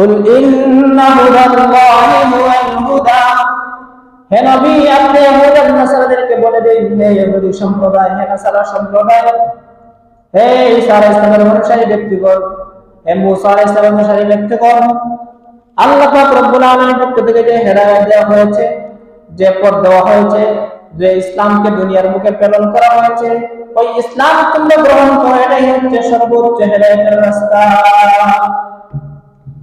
قل إن هدى الله هو الهدى হে নবী আপনি ইহুদ আর নাসারাদেরকে বলে দিন হে ইহুদি সম্প্রদায় হে নাসারা সম্প্রদায় হে ঈসা আলাইহিস সালামের অনুসারী ব্যক্তিগণ হে মুসা আলাইহিস সালামের অনুসারী ব্যক্তিগণ আল্লাহ পাক রব্বুল আলামিনের পক্ষ থেকে যে হেদায়েত দেওয়া হয়েছে যে পথ দেওয়া হয়েছে যে ইসলামকে দুনিয়ার মুখে প্রেরণ করা হয়েছে ওই ইসলাম তোমরা গ্রহণ করো এটাই হচ্ছে সর্বোচ্চ হেদায়েতের রাস্তা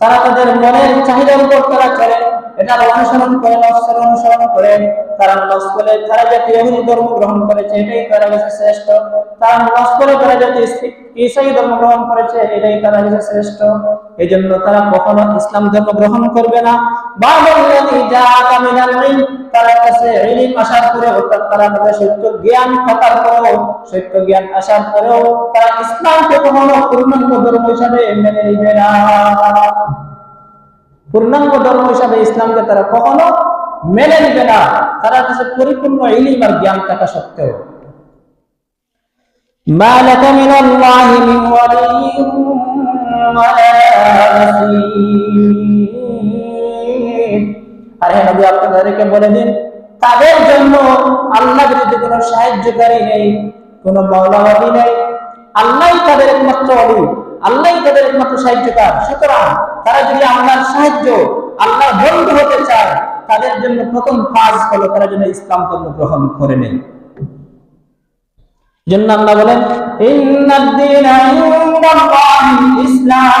তারা তাদের মনের চাহিদার উপর তারা চলে এটার অনুসরণ করে নফসের অনুসরণ করে। তারা নফস তারা যাতে ইহুদি ধর্ম গ্রহণ করেছে, এটাই তারা কাছে শ্রেষ্ঠ। তারা নফস তারা যাতে ঈসাই ধর্ম গ্রহণ করেছে, এটাই তারা কাছে শ্রেষ্ঠ। এই জন্য তারা কখনো ইসলাম ধর্ম গ্রহণ করবে না। বা বললেন তারা কাছে ইলম আসার পরে অর্থাৎ তারা তাদের সত্য জ্ঞান থাকার পরেও সত্য জ্ঞান আসার পরেও তারা ইসলামকে কখনো পূর্ণাঙ্গ ধর্ম হিসাবে মেনে নিবে না পূর্ণাঙ্গ ধর্ম হিসাবে ইসলামকে তারা কখনো মেনে নিবে না তারা কাছে পরিপূর্ণ ইলিম আর জ্ঞান থাকা সত্ত্বেও ما لك من الله من ولي ولا نصير আর হ্যাঁ নবী, আপনাদেরকে বলে দিন, তাদের জন্য আল্লাহ বিরুদ্ধে কোনো সাহায্যকারী নেই, কোনো মাওলাওয়াদি নেই। আল্লাহই তাদের একমাত্র অলি আল্লাহই তাদের একমাত্র সাহায্যকার। সুতরাং তারা যদি আল্লাহর সাহায্য আল্লাহ বন্ধু হতে চায়, তাদের জন্য প্রথম কাজ হলো তারা যেন ইসলাম ধর্ম গ্রহণ করে নেয়। জন্য আল্লাহ বলেন ইসলাম।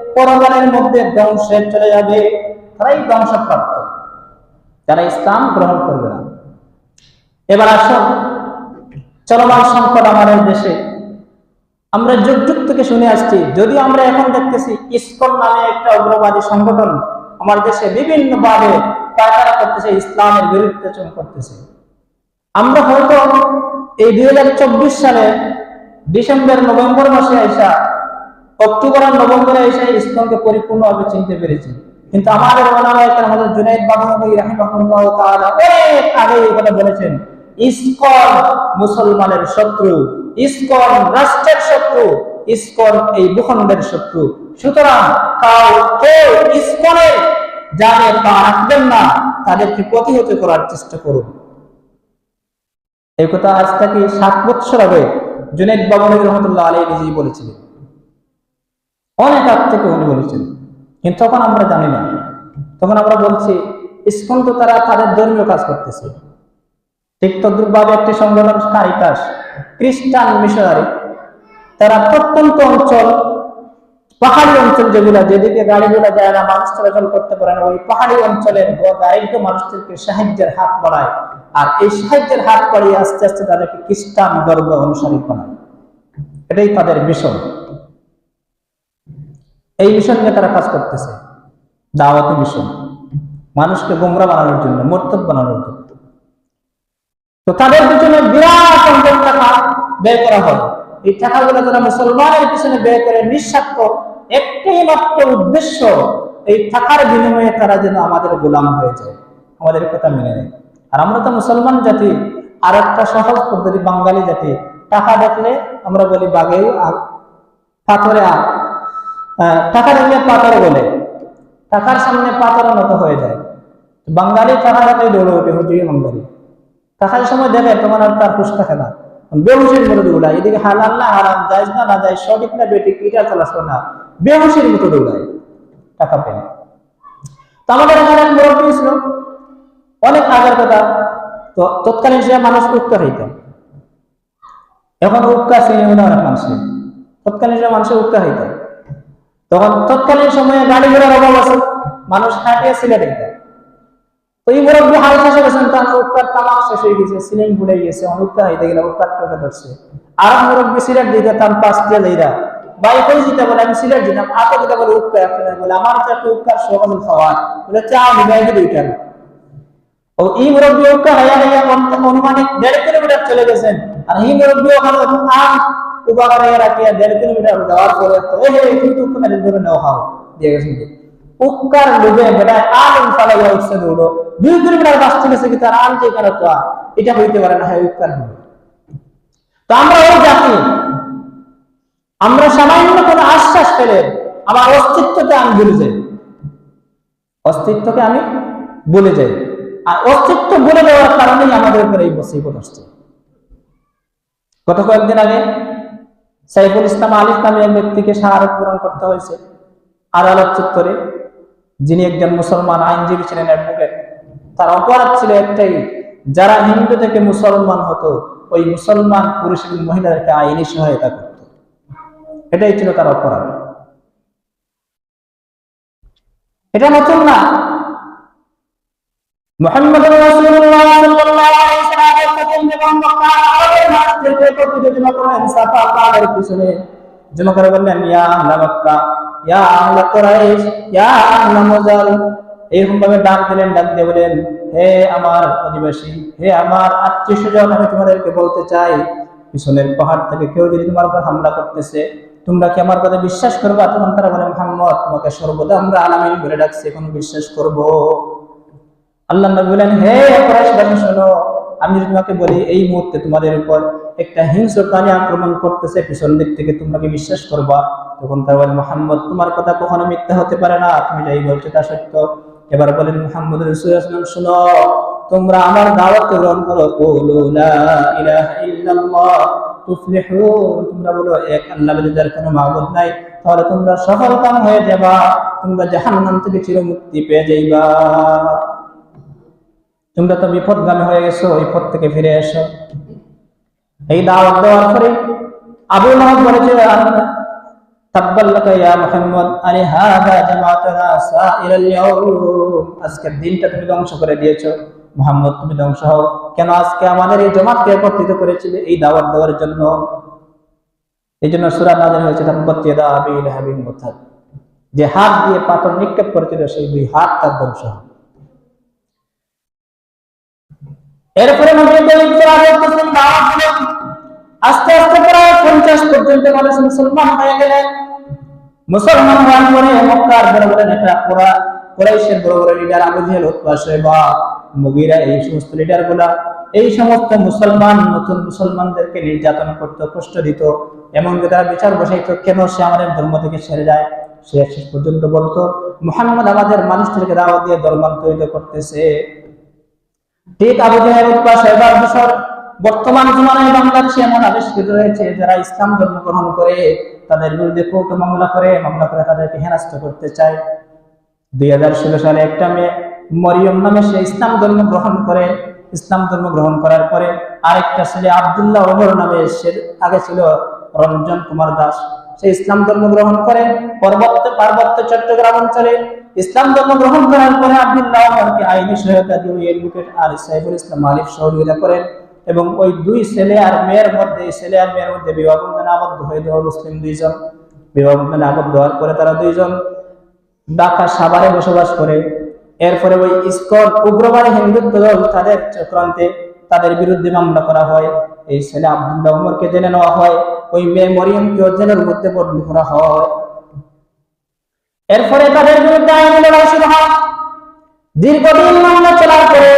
পরকালের মধ্যে ধ্বংসে চলে যাবে, তারাই ধ্বংসপ্রাপ্ত। যারা ইসলাম গ্রহণ করবে না। এবার আসুন, চলমান সংকট আমাদের দেশে। আমরা যুগ যুগ থেকে শুনে আসছি যদি আমরা এখন দেখতেছি ইসকন নামে একটা উগ্রবাদী সংগঠন আমার দেশে বিভিন্ন ভাবে পায়তারা করতেছে, ইসলামের বিরুদ্ধে করতেছে। আমরা হয়তো এই দুই হাজার চব্বিশ সালে ডিসেম্বর, নভেম্বর মাসে আইসা অক্টোবর আর নভেম্বরে এসে ইসলামকে পরিপূর্ণভাবে চিনতে পেরেছি কিন্তু আমাদের জুনাইদ অনেক আগে এই কথা বলেছেন মুসলমানের শত্রু, ইসকন রাষ্ট্রের শত্রু, ইসকন এই ভূখণ্ডের শত্রু। সুতরাং কাউ কেউ পা রাখবেন না, তাদেরকে প্রতিহত করার চেষ্টা করুন। এই কথা আজ থেকে সাত বছর আগে জুনেদ বাবনী রহমতুল্লাহ আলী নিজেই বলেছিলেন। অনেক আগ থেকে উনি বলেছেন। কিন্তু তখন আমরা জানি না। তখন আমরা বলছি, ইসকন তো তারা তাদের ধর্মীয় কাজ করতেছে। ঠিক তদ্রুপভাবে একটি সংগঠন কারিতাস খ্রিস্টান মিশনারি, তারা প্রত্যন্ত অঞ্চল, পাহাড়ি অঞ্চল যেগুলো, যেদিকে গাড়িগুলো যায় না, মানুষ চলাচল করতে পারে না, ওই পাহাড়ি অঞ্চলের দারিদ্র মানুষদেরকে সাহায্যের হাত বাড়ায়। আর এই সাহায্যের হাত বাড়িয়ে আস্তে আস্তে তাদেরকে খ্রিস্টান ধর্ম অনুসারী বানায়। এটাই তাদের মিশন। এই মিশন নিয়ে তারা কাজ করতেছে। দাওয়াতি মিশন। মানুষকে গোমরা বানানোর জন্য, মর্তব বানানোর জন্য। তো তাদের পিছনে বিরাট অঙ্কের টাকা ব্যয় করা হয় এই টাকাগুলো তারা মুসলমানের পিছনে ব্যয় করে নিঃস্বার্থ একটাই মাত্র উদ্দেশ্য, এই টাকার বিনিময়ে তারা যেন আমাদের গোলাম হয়ে যায়। আমাদের কথা মেনে নেয়। আর আমরা তো মুসলমান জাতি, আর একটা সহজ পদ্ধতি বাঙালি জাতি। টাকা দেখলে আমরা বলি বাঘে পাথরে টাকা দেখলে পাথর বলে। টাকার সামনে পাথর নত হয়ে যায়। বাঙালি টাকা দেখলে দৌড়ে ওঠে হুজুরি বাঙালি। টাকার সময় দেখে তোমার আর তার খুশ থাকে না। বেহুসির মতো দৌড়ায়, এদিকে হালাল না হারাম যাইজ না না যায় সঠিক না বেঠিক, এটা চলাস না। বেহুসির মতো দৌড়ায়, টাকা পেয়ে। তো আমাদের এখানে এক মুরব্বী ছিল, অনেক আগের কথা। তো তৎকালীন সে মানুষ উক্কা হইত। এখন উক্কা চিনিও না অনেক মানুষের তৎকালীন সময় মানুষের উক্কা খাইত তখন তৎকালীন সময়ে গাড়ি ঘোড়ার অভাব আছে, মানুষ হাঁটিয়ে সিলেট তো এই মুরব্বী হাল শেষ তার উক্কার তামাক শেষ হয়ে গেছে, সিলিং ভুলে গেছে অনুক্কা হইতে গেলে উক্কার টোকে ধরছে। আর মুরব্বী সিলেট দিতে তার পাঁচ বলে? আমি সিলেট হাতে দিতে বলে একটা বলে আমার তো একটা উক্কার শোক খাওয়ার। বলে চা দুইটা ও, এই মুরব্বী উক্কা হাইয়া হাইয়া অনুমানিক দেড় কিলোমিটার চলে গেছেন। আর দেড় কিলোমিটার যাওয়ার পরে তো হে তুমি ধরে নেওয়া দিয়ে বেটা দৌড়ো। দুই কিলোমিটার কি তার যে তো এটা হইতে পারে না তো আমরা ওই জাতি, আমরা সামান্য কোনো আশ্বাস পেলে আমার অস্তিত্বকে আমি ভুলে যাই। অস্তিত্বকে আমি ভুলে যাই। আর অস্তিত্ব বলে দেওয়ার কারণেই আমাদের উপরে এই মুসিবত আসছে। গত কয়েকদিন আগে সাইফুল ইসলাম আলিফ নামে এক ব্যক্তিকে শাহারত পূরণ করতে হয়েছে। আদালত চত্বরে যিনি একজন মুসলমান আইনজীবী ছিলেন, অ্যাডভোকেট, তার অপরাধ ছিল একটাই, যারা হিন্দু থেকে মুসলমান হতো, ওই মুসলমান পুরুষ এবং মহিলাদেরকে আইনি সহায়তা করত। এটাই ছিল তার অপরাধ। এটা নতুন না। মোহাম্মদ রাসূলুল্লাহ পাহাড় থেকে কেউ যদি তোমার উপর হামলা করতেছে, তোমরা কি আমার কথা বিশ্বাস করবা? তখন তারা বলে মোহাম্মদ, তোমাকে সর্বদা আমরা আলামিন বলে ডাকছি, এখন বিশ্বাস করব। আল্লাহ বলেন হে শোনো আমি যদি তোমাকে বলি, এই মুহূর্তে তোমাদের উপর একটা হিংস্র প্রাণী আক্রমণ করতেছে, পিছন দিক থেকে তোমরা কি বিশ্বাস করবা? তখন তার বলে, মোহাম্মদ, তোমার কথা কখনো মিথ্যা হতে পারে না। তুমি যাই বলছো তা সত্য। এবার বলেন, মোহাম্মদ শোনো, তোমরা আমার দাওয়াত গ্রহণ করো। তোমরা বলো, এক আল্লাহ আর কোনো মাবুদ নাই। তাহলে তোমরা সফল কাম হয়ে যাবা। তোমরা জাহান্নাম থেকে চিরমুক্তি পেয়ে যাইবা। তোমরা তো বিপদগামী হয়ে গেছো ওই পথ থেকে ফিরে এসো। এই দাওয়াত দেওয়ার পরে আবু লাহাব বলেছে দিনটা তুমি ধ্বংস করে দিয়েছ। মুহাম্মদ, তুমি ধ্বংস হও। কেন আজকে আমাদের এই একত্রিত এই দাওয়াত দেওয়ার জন্য? এই জন্য যে হাত দিয়ে পাথর নিক্ষেপ করেছিল, সেই দুই হাত তার ধ্বংস হয় এরপরে আস্তে আস্তে প্রায় 50 পর্যন্ত মানুষ মুসলমান হয়ে গেলেন মুসলমান হওয়ার পরে মক্কার বড় বড় নেতা কুরাইশের বড় বড় leader Abu Jahl Shaiba Mughira এই সমস্ত লিডারগুলা এই সমস্ত মুসলমান, নতুন মুসলমানদেরকে নির্যাতন করত, কষ্ট দিত। এমনকি তারা বিচার বসাইতো, কেন সে আমাদের ধর্ম থেকে ছেড়ে যায়? সে শেষ পর্যন্ত বলতো, মুহাম্মদ আমাদের মানুষদেরকে দাওয়াত দিয়ে ধর্মান্তরিত করতেছে। ঠিক আবু বর্তমান জমানায় বাংলাদেশে এমন আবিষ্কৃত হয়েছে যারা ইসলাম ধর্ম গ্রহণ করে, তাদের বিরুদ্ধে কোর্ট মামলা করে মামলা করে তাদেরকে হেনাস্ত করতে চায়। দুই হাজার ষোলো সালে একটা মেয়ে মরিয়ম নামে সে ইসলাম ধর্ম গ্রহণ করে। ইসলাম ধর্ম গ্রহণ করার পরে আরেকটা ছেলে আবদুল্লাহ ওমর নামে সে, আগে ছিল রঞ্জন কুমার দাস। সে ইসলাম ধর্ম গ্রহণ করে পর্বত্য পার্বত্য চট্টগ্রাম অঞ্চলে ইসলাম ধর্ম গ্রহণ করার পরে আব্দুল্লাহ ওমরকে আইনি সহায়তা দিয়ে ওই অ্যাডভোকেট আর সাইফুল ইসলাম আলিফ সহযোগিতা করেন এবং ওই দুই ছেলে আর মেয়ের মধ্যে ছেলে আর মেয়ের মধ্যে বিবাহ বন্ধনে আবদ্ধ হয়ে দেওয়া মুসলিম দুইজন। বিবাহ বন্ধনে আবদ্ধ হওয়ার পরে তারা দুইজন ঢাকা সাভারে বসবাস করে। এরপরে ওই ইস্কন উগ্রবাদী হিন্দুত্ব দল তাদের চক্রান্তে তাদের বিরুদ্ধে মামলা করা হয়। এই ছেলে আব্দুল্লাহ উমরকে জেনে নেওয়া হয়, ওই মেয়ে মরিয়মকেও জেলের মধ্যে বদলি করা হয়। এরপরে তাদের বিরুদ্ধে আইনি লড়াই শুরু হয়। দীর্ঘদিন মামলা চলার পরে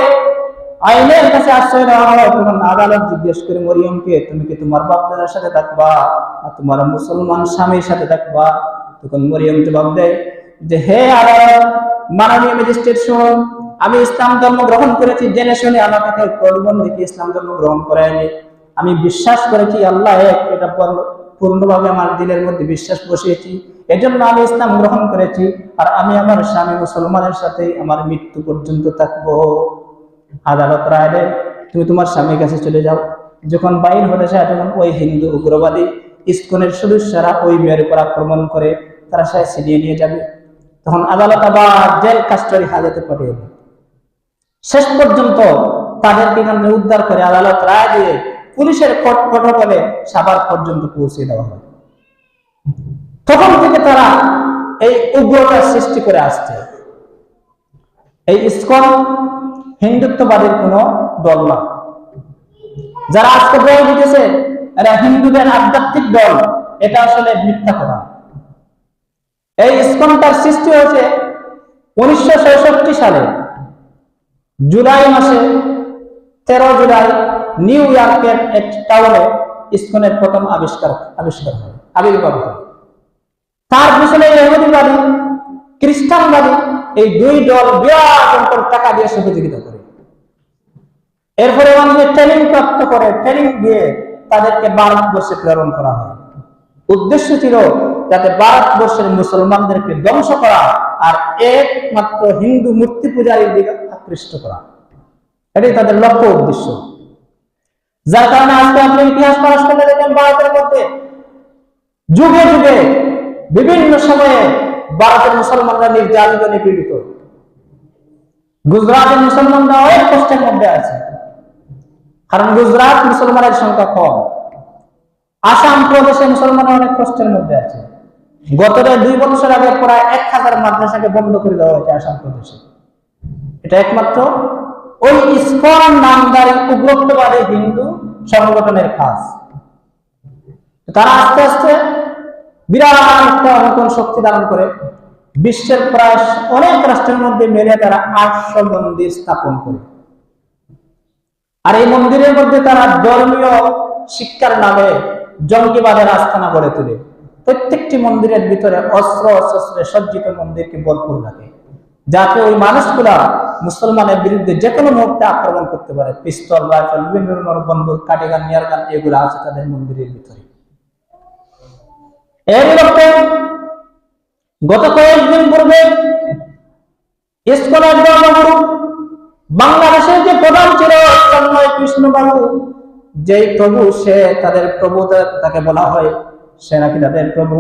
আইনের কাছে আশ্রয় দেওয়া হয়, তখন আদালত জিজ্ঞেস করে মরিয়মকে, তুমি কি তোমার বাপদাদার সাথে থাকবা আর তোমার মুসলমান স্বামীর সাথে থাকবা? তখন মরিয়ম জবাব দেয় যে, হে আদালত, মাননীয় ম্যাজিস্ট্রেট শুনুন আমি ইসলাম ধর্ম গ্রহণ করেছি, জেনে শুনে আমাকে কেউ প্রলোভন ইসলাম ধর্ম গ্রহণ করায়নি। আমি বিশ্বাস করেছি, আল্লাহ এক, এটা পূর্ণ- পূর্ণভাবে আমার দিলের মধ্যে বিশ্বাস বসিয়েছি। এজন্য আমি ইসলাম গ্রহণ করেছি আর আমি আমার স্বামী মুসলমানের সাথে আমার মৃত্যু পর্যন্ত থাকব। আদালত রায় দেয়, তুমি তোমার স্বামীর কাছে চলে যাও। যখন বাইর হতে চায়, তখন ওই হিন্দু উগ্রবাদী ইস্কনের সদস্যরা ওই মেয়ের উপর আক্রমণ করে তারা সাথে ছিনিয়ে নিয়ে যাবে। তখন আদালত আবার জেল কাস্টরি হাজতে পাঠিয়ে শেষ পর্যন্ত তাদেরকে উদ্ধার করে আদালত রায় দিয়ে পুলিশের প্রটোকলে সাবার পর্যন্ত পৌঁছে দেওয়া হয়। তখন থেকে তারা এই উগ্রতার সৃষ্টি করে আসছে। এই ইস্কন হিন্দুত্ববাদের কোন দল না। যারা আজকে দল দিতেছে এরা হিন্দুদের আধ্যাত্মিক দল। এটা আসলে মিথ্যা কথা। এই ইস্কনটার সৃষ্টি হয়েছে উনিশশো সালে, জুলাই মাসে তেরো জুলাই নিউ ইয়র্কের এক টাউনে ইস্কনের প্রথম আবিষ্কার আবিষ্কার হয়, আবির্ভাব হয়। তার পিছনে ইহুদিবাদী খ্রিস্টানবাদী এই দুই দল বিরাট টাকা দিয়ে সহযোগিতা করে। এরপরে মানুষের ট্রেনিং প্রাপ্ত করে ট্রেনিং দিয়ে তাদেরকে ভারতবর্ষে প্রেরণ করা হয়। উদ্দেশ্য ছিল যাতে ভারতবর্ষের মুসলমানদেরকে ধ্বংস করা আর একমাত্র হিন্দু মূর্তি পূজারীর দিকে আকৃষ্ট করা। এটাই তাদের লক্ষ্য উদ্দেশ্য। যার কারণে আজকে আপনি ইতিহাস পাশ করলে দেখেন ভারতের মধ্যে। যুগে যুগে বিভিন্ন সময়ে ভারতের মুসলমানরা নির্যাতিত, নিপীড়িত। গুজরাটের মুসলমানরা অনেক কষ্টের মধ্যে আছে। কারণ গুজরাট মুসলমানের সংখ্যা কম। আসাম প্রদেশে মুসলমানরা অনেক কষ্টের মধ্যে আছে। গত দুই বছর আগে প্রায় এক হাজার মাদ্রাসাকে বন্ধ করে দেওয়া হয়েছে আসাম প্রদেশে। এটা একমাত্র ওই ইস্কন নামদারি উগ্রত্ববাদী হিন্দু সংগঠনের কাজ। তারা আস্তে আস্তে বিরাট একটা শক্তি ধারণ করে বিশ্বের প্রায় অনেক রাষ্ট্রের মধ্যে মেলে তারা আটশো মন্দির স্থাপন করে। আর এই মন্দিরের মধ্যে তারা ধর্মীয় শিক্ষার নামে জঙ্গিবাদের আস্থানা গড়ে তোলে। প্রত্যেকটি মন্দিরের ভিতরে অস্ত্র শস্ত্রে সজ্জিত মন্দিরকে ভরপুর রাখে, যাতে ওই মানুষগুলা মুসলমানের বিরুদ্ধে যে কোনো মুহূর্তে আক্রমণ করতে পারে। পিস্তল, রাইফেল, বিভিন্ন বন্দুক, কাটিগান নিয়ার গান এগুলো আছে তাদের মন্দিরের ভিতরে। এর লক্ষ্যে গত কয়েকদিন পূর্বে বাংলাদেশের যে প্রধান ছিল কৃষ্ণবাবু, যেই প্রভু, সে তাদের প্রভু তাকে বলা হয়, সে নাকি তাদের প্রভু।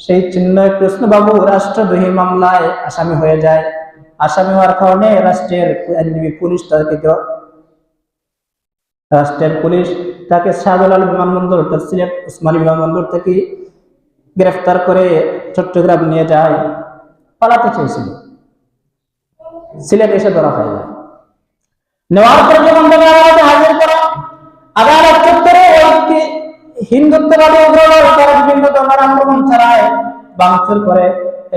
সেই চিন্ময় কৃষ্ণবাবু রাষ্ট্রদ্রোহী মামলায় আসামি হয়ে যায়। আসামি হওয়ার কারণে রাষ্ট্রের আইনজীবী পুলিশ তাকে রাষ্ট্রের পুলিশ তাকে শাহজালাল বিমানবন্দর সিলেট উসমানী বিমানবন্দর থেকে গ্রেফতার করে চট্টগ্রাম নিয়ে যায়, পালাতে চেয়েছিল। সিলেট এসে ধরা হয়ে যায় নেওয়ার পরে যখন হাজির করা, আদালত চত্বরে হিন্দুত্ববাদী উগ্রবাদ তারা বিভিন্ন ধরনের আক্রমণ ছাড়ায় বাংচুর করে।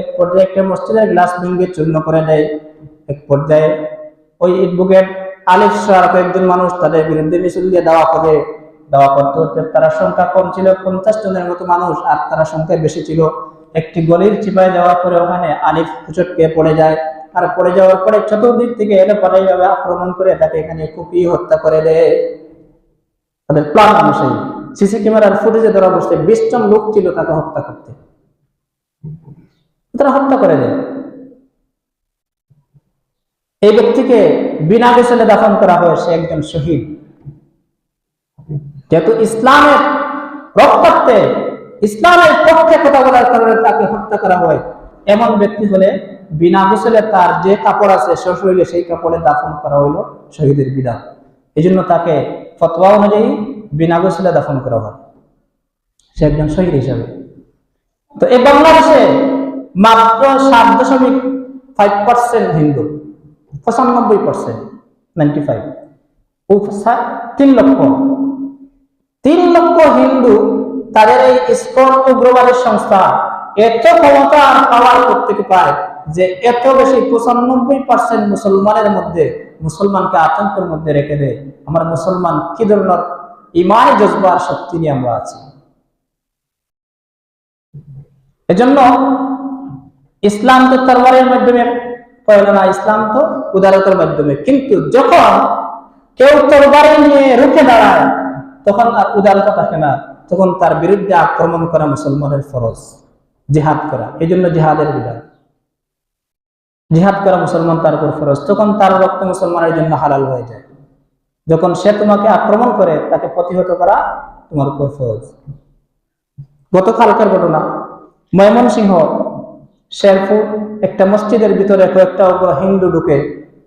এক পর্যায়ে একটা মসজিদের গ্লাস ভেঙে চূর্ণ করে দেয়। এক পর্যায়ে ওই ইটবুকের আলিফ সহ কয়েকজন মানুষ তাদের বিরুদ্ধে মিছিল দিয়ে দেওয়া করে। দেওয়া করতে করতে তারা সংখ্যা কম ছিল, পঞ্চাশ জনের মতো মানুষ, আর তারা সংখ্যায় বেশি ছিল। একটি গলির চিপায় যাওয়ার পরে ওখানে আলিফ হুচটকে পড়ে যায়। আর পড়ে যাওয়ার পরে চতুর্দিক থেকে এলে পরে যাবে আক্রমণ করে তাকে এখানে কুপিয়ে হত্যা করে দেয়। তাদের প্ল্যান অনুসারী সিসি ক্যামেরার ফুটেজে ধরা বসতে বিশ জন লোক ছিল তাকে হত্যা করতে। হত্যা করে দেয় এই ব্যক্তিকে বিনা গোসলে দাফন করা হয় সে একজন শহীদ। যেহেতু ইসলামের রক্তার্থে ইসলামের পক্ষে কথা বলার কারণে তাকে হত্যা করা হয়, এমন ব্যক্তি হলে বিনা গোসলে তার যে কাপড় আছে শরীরে সেই কাপড়ে দাফন করা হইল শহীদের বিধান এই জন্য তাকে ফতোয়া অনুযায়ী বিনা গোসলে দাফন করা হয়। সে একজন শহীদ হিসাবে। তো এই বাংলাদেশে মাত্র সাত দশমিক ফাইভ পার্সেন্ট হিন্দু, পঁচানব্বই পার্সেন্ট নাইনটি ফাইভ তিন লক্ষ। তিন লক্ষ হিন্দু তাদের এই ইস্কন উগ্রবাদের সংস্থা এত ক্ষমতা পাওয়ার প্রত্যেকে পায় যে এত বেশি পঁচানব্বই পার্সেন্ট মুসলমানের মধ্যে, মুসলমানকে আতঙ্কের মধ্যে রেখে দেয়। আমার মুসলমান কি ধরনের ইমানে জজবার শক্তি নিয়ে আমরা আছি? এজন্য ইসলাম তো তরবারের মাধ্যমে পয়ল না ইসলাম তো উদারতার মাধ্যমে। কিন্তু যখন কেউ তরবারে নিয়ে রুখে দাঁড়ায়, তখন আর উদারতা থাকে না। তখন তার বিরুদ্ধে আক্রমণ করা মুসলমানের ফরজ। জিহাদ করা এই জন্য জিহাদের বিধান। জিহাদ করা মুসলমান তার উপর ফরজ। তখন তার রক্ত মুসলমানের জন্য হালাল হয়ে যায়। যখন সে তোমাকে আক্রমণ করে, তাকে প্রতিহত করা তোমার উপর ফরজ। গতকালকার ঘটনা, ময়মনসিংহ শেরপুর, একটা মসজিদের ভিতরে কয়েকটা উপর হিন্দু ঢুকে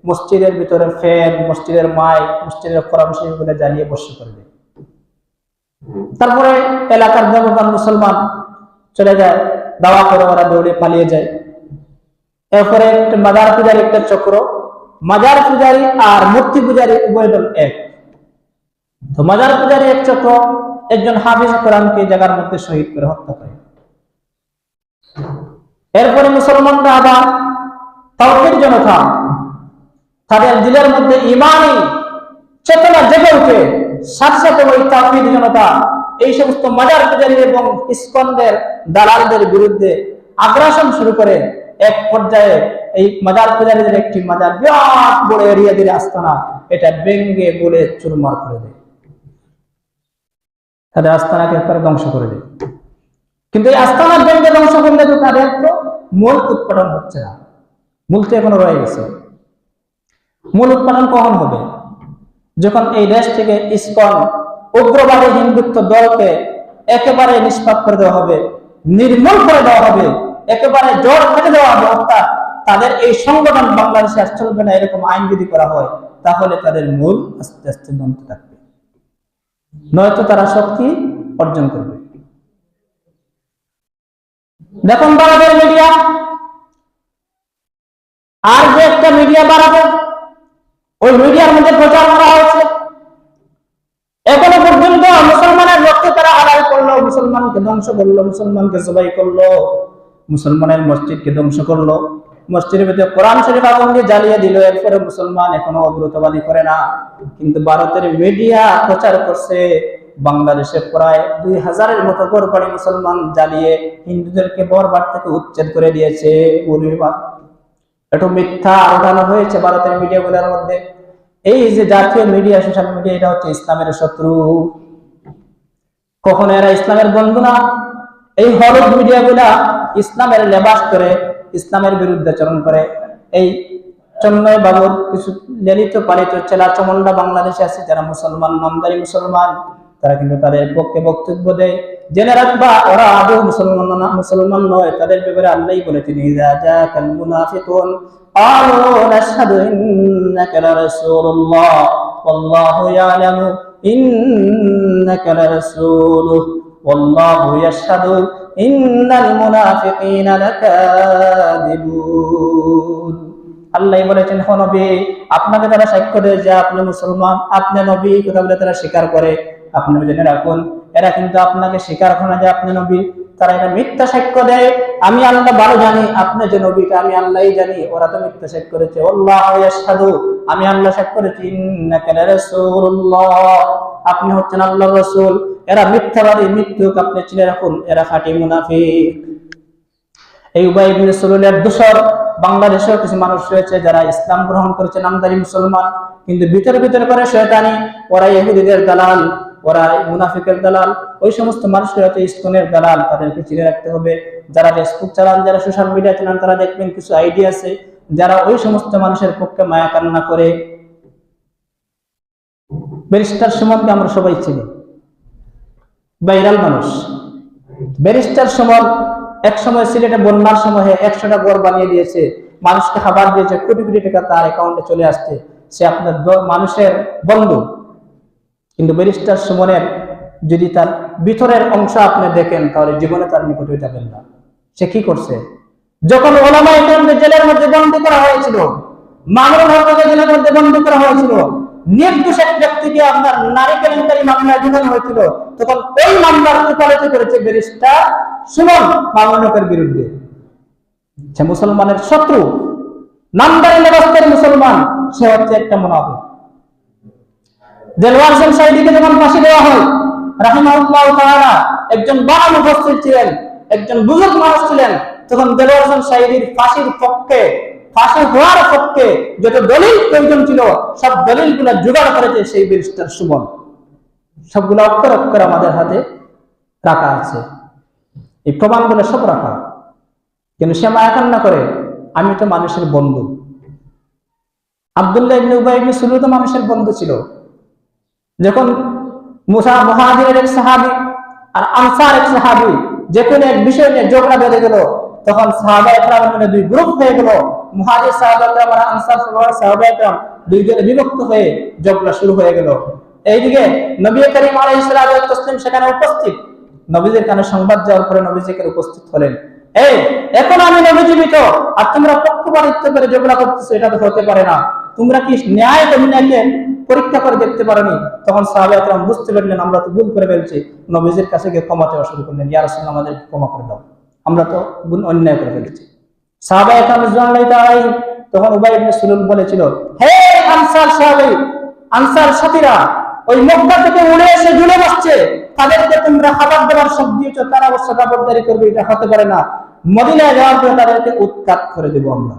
মসজিদের ভিতরে ফ্যান, মসজিদের মাইক, মসজিদের কোরআন শরীফগুলো জ্বালিয়ে বসে করে তারপরে এলাকার দেবগান মুসলমান চলে যায়, দাওয়া করে ওরা দৌড়ে পালিয়ে যায়। এরপরে মাজার পূজারি, একটা চক্র। মাজার পূজারি আর মূর্তি পূজারি উভয় দল এক। তো মাজার পূজারি এক চক্র, একজন হাফিজ কোরআনকে জায়গার মধ্যে শহীদ করে হত্যা করে। এরপরে মুসলমানরা আবার তাওহিদ জনতা তাদের দিলের মধ্যে ইমানই চেতনা জেগে উঠে সাথে সাথে ওই তাওহিদ জনতা এই সমস্ত মাজার পূজারী এবং ইস্কনদের, দালালদের বিরুদ্ধে আগ্রাসন শুরু করে। এক পর্যায়ে এই মাজার পূজারীদের একটি মাজার বিরাট বড় এরিয়া দিয়ে আস্তানা এটা ভেঙ্গে বলে চুরমার করে দেয়। তাদের আস্তানাকে একবারে ধ্বংস করে দেয়। কিন্তু এই আস্তানা ভেঙ্গে ধ্বংস করলে তো তাদের তো মূল উৎপাদন হচ্ছে না। মূল তো এখনও রয়ে গেছে। মূল উৎপাদন কখন হবে? যখন এই দেশ থেকে ইস্কন উগ্রবাদী হিন্দুত্ব দলকে একেবারে নিষ্পাপ করে দেওয়া হবে, নির্মূল করে দেওয়া হবে, একেবারে জোর ফেলে দেওয়া হবে, অর্থাৎ তাদের এই সংগঠন বাংলাদেশে আর চলবে না এরকম আইন যদি করা হয়, তাহলে তাদের মূল আস্তে আস্তে দন্ত থাকবে। নয়তো তারা শক্তি অর্জন করবে। দেখুন ভারতের মিডিয়া। আর যে একটা মিডিয়া বাড়াবে ওই মিডিয়ার মধ্যে প্রচার করা হয়েছে। এখনও পর্যন্ত মুসলমানের রক্তে তারা আদায় করল, মুসলমানকে ধ্বংস করল, মুসলমানকে সবাই করল, মুসলমানের মসজিদকে ধ্বংস করল। মসজিদের ভিতরে কোরআন শরীফ আগুন দিয়ে জ্বালিয়ে দিল, এরপরে মুসলমান এখনও অগ্রতবাদী করে না। কিন্তু ভারতের মিডিয়া প্রচার করছে বাংলাদেশে প্রায় দুই হাজারের মতো কোরবানি মুসলমান জ্বালিয়ে হিন্দুদেরকে বরবার থেকে উচ্ছেদ করে দিয়েছে একটু মিথ্যা হয়েছে ভারতের মধ্যে। এই যে জাতীয় মিডিয়া, সোশ্যাল মিডিয়া, এটা হচ্ছে ইসলামের শত্রু। কখনো এরা ইসলামের বন্ধু না। এই হলুদ ইসলামের লেবাস করে, ইসলামের বিরুদ্ধে চরণ করে। এই চন্ময় বাবুর কিছু ললিত পালিত চেলা চমন্ডা বাংলাদেশে আছে, যারা মুসলমান, নামদারি মুসলমান। তারা কিন্তু তাদের পক্ষে বক্তব্য দেয় জেনে রাখবা ওরা আদৌ মুসলমান না মুসলমান নয় তাদের ব্যাপারে আল্লাহই বলেছেন ইযা জাকাল মুনাফিকুন قالوا نشهد إنك لرسول الله والله يعلم إنك لرسوله والله يشهد إن المنافقين لكاذبون আল্লাহ বলেছেন হো নবী আপনাকে তারা সাক্ষ্য দেয় যে আপনি মুসলমান আপনি নবী কথা বলে তারা স্বীকার করে আপনি জেনে রাখুন, এরা কিন্তু আপনাকে স্বীকার করে না যে আপনি নবী, তারা এটা মিথ্যা সাক্ষ্য দেয়। আমি আল্লাহ ভালো জানি, আপনি যে নবীটা আমি আল্লাহই জানি, ওরা তো মিথ্যা সাক্ষ্য করেছে আল্লাহ ইয়াশহাদু, আমি আল্লাহ সাক্ষ্য করেছি ইন্নাকা লারাসূলুল্লাহ। আপনি হচ্ছেন আল্লাহর রাসূল, এরা মিথ্যাবাদী মৃত্যুক আপনি চিনে রাখুন, এরা খাঁটি মুনাফিক। এই উবাই ইবনে সুলুলের দোসর বাংলাদেশেও কিছু মানুষ রয়েছে যারা ইসলাম গ্রহণ করেছে নামদারি মুসলমান, কিন্তু ভিতরে ভিতরে করে শয়তানি, ওরা ইহুদিদের দালাল। ওরা মুনাফিকের দালাল, ওই সমস্ত মানুষের হচ্ছে ইস্কনের দালাল, তাদেরকে চিনে রাখতে হবে। যারা ফেসবুক চালান, যারা সোশ্যাল মিডিয়া চালান, তারা দেখবেন কিছু আইডিয়া আছে। যারা ওই সমস্ত মানুষের পক্ষে মায়া কান্না করে, ব্যারিস্টার সুমনকে আমরা সবাই চিনি। বাইরাল মানুষ। ব্যারিস্টার সুমন এক সময় সিলেটে বন্যার সময় একশোটা ঘর বানিয়ে দিয়েছে। মানুষকে খাবার দিয়েছে, কোটি কোটি টাকা তার অ্যাকাউন্টে চলে আসছে। সে আপনার মানুষের বন্ধু। কিন্তু ব্যারিস্টার সুমনের যদি তার ভিতরের অংশ আপনি দেখেন, তাহলে জীবনে তার নিকটে যাবেন না। সে কি করছে? যখন ওলামা জেলের মধ্যে বন্দী করা হয়েছিল জেলের মধ্যে বন্দী করা হয়েছিল নির্দোষ এক ব্যক্তিকে আপনার নারী মামলায় হয়েছিল, তখন ওই মামলার করেছে ব্যারিস্টার সুমন হকের বিরুদ্ধে। সে মুসলমানের শত্রু, নামদারি মুসলমান, সে হচ্ছে একটা মুনাফিক। দেলওয়ার সাইদিকে যখন ফাঁসি দেওয়া হয়, রাহিমাহুল্লাহ তাআলা একজন বড় মুফাসসির ছিলেন, একজন বুজুর্গ মানুষ ছিলেন, তখন দেলওয়ার সাইদির ফাঁসির পক্ষে, ফাঁসি হওয়ার পক্ষে যত দলিল প্রয়োজন ছিল, সব দলিলগুলো জোগাড় করেছে সেই ব্যারিস্টার সুমন। সবগুলো অক্ষর অক্ষর আমাদের হাতে রাখা আছে। এই প্রমাণগুলো সব রাখা। কিন্তু সে মায়া কান্না করে, আমি তো মানুষের বন্ধু। আব্দুল্লাহ ইবনে উবাই ইবনে সুলু তো মানুষের বন্ধু ছিল। যখন মুসা মহাজিরের এক সাহাবি আর আনসার এক সাহাবি যে কোনো এক বিষয় নিয়ে ঝগড়া বেঁধে গেল, তখন সাহাবা দুই গ্রুপ হয়ে গেল। মুহাজির সাহাবা আর আনসার সাহাবা একরাম দুইজনে বিভক্ত হয়ে ঝগড়া শুরু হয়ে গেল। এইদিকে নবী করিম আলাইহিস সালাতু ওয়াস সেখানে উপস্থিত। নবীদের কানে সংবাদ যাওয়ার পরে নবী সেখানে উপস্থিত হলেন। এই, এখন আমি নবী জীবিত, আর তোমরা পক্ষপাতিত্ব করে ঝগড়া করতেছো, এটা তো হতে পারে না। তোমরা কি ন্যায় অভিনয়কে পরীক্ষা করে দেখতে পারোনি। তখন সাহাবা একরাম বুঝতে পারলেন, আমরা তো ভুল করে ফেলছি। নবীজির কাছে গিয়ে ক্ষমা চাওয়া শুরু করলেন, ইয়া রাসূলুল্লাহ, আমাদের ক্ষমা করে দাও। আমরা তো অন্যায় করে ফেলেছি। সাহাবা একরাম রিজওয়ানুল্লাহি তাআলা তখন উবাই ইবনে সুলুল বলেছিল, হে আনসার সাহাবী, আনসার সাথীরা, ওই মক্কা থেকে উড়ে এসে জুড়ে বসছে। তাদেরকে তোমরা খাবার দেওয়ার সব দিয়েছ, তারা অবশ্য খাবারদারি করবে, এটা হতে পারে না। মদিনায় যাওয়ার পরে তাদেরকে উৎখাত করে দেবো আমরা।